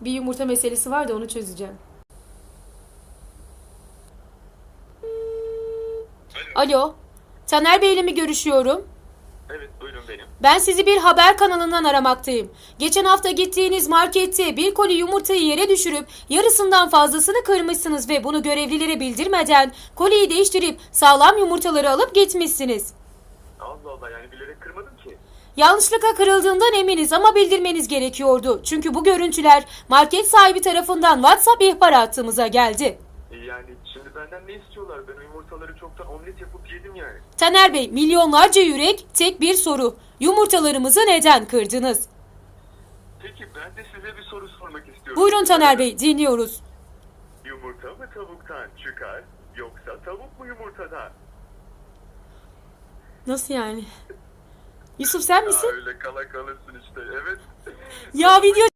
Bir yumurta meselesi var da onu çözeceğim. Alo. Taner Bey ile mi görüşüyorum? Evet buyurun benim. Ben sizi bir haber kanalından aramaktayım. Geçen hafta gittiğiniz markette bir koli yumurtayı yere düşürüp yarısından fazlasını kırmışsınız ve bunu görevlilere bildirmeden koliyi değiştirip sağlam yumurtaları alıp gitmişsiniz. Allah Allah yani bilerek kırmadım ki. Yanlışlıkla kırıldığından eminiz ama bildirmeniz gerekiyordu. Çünkü bu görüntüler market sahibi tarafından WhatsApp ihbar hattımıza geldi. E, Yani şimdi benden ne istiyorlar? Ben o yumurtaları çoktan omlet yapıp yedim yani. Taner Bey, milyonlarca yürek, tek bir soru. Yumurtalarımızı neden kırdınız? Peki ben de size bir soru sormak istiyorum. Buyurun Taner Bey, dinliyoruz. Yumurta mı tavuktan çıkar yoksa tavuk mu yumurtadan? Nasıl yani? Yusuf sen Ya misin? öyle kala kalırsın işte evet. Ya video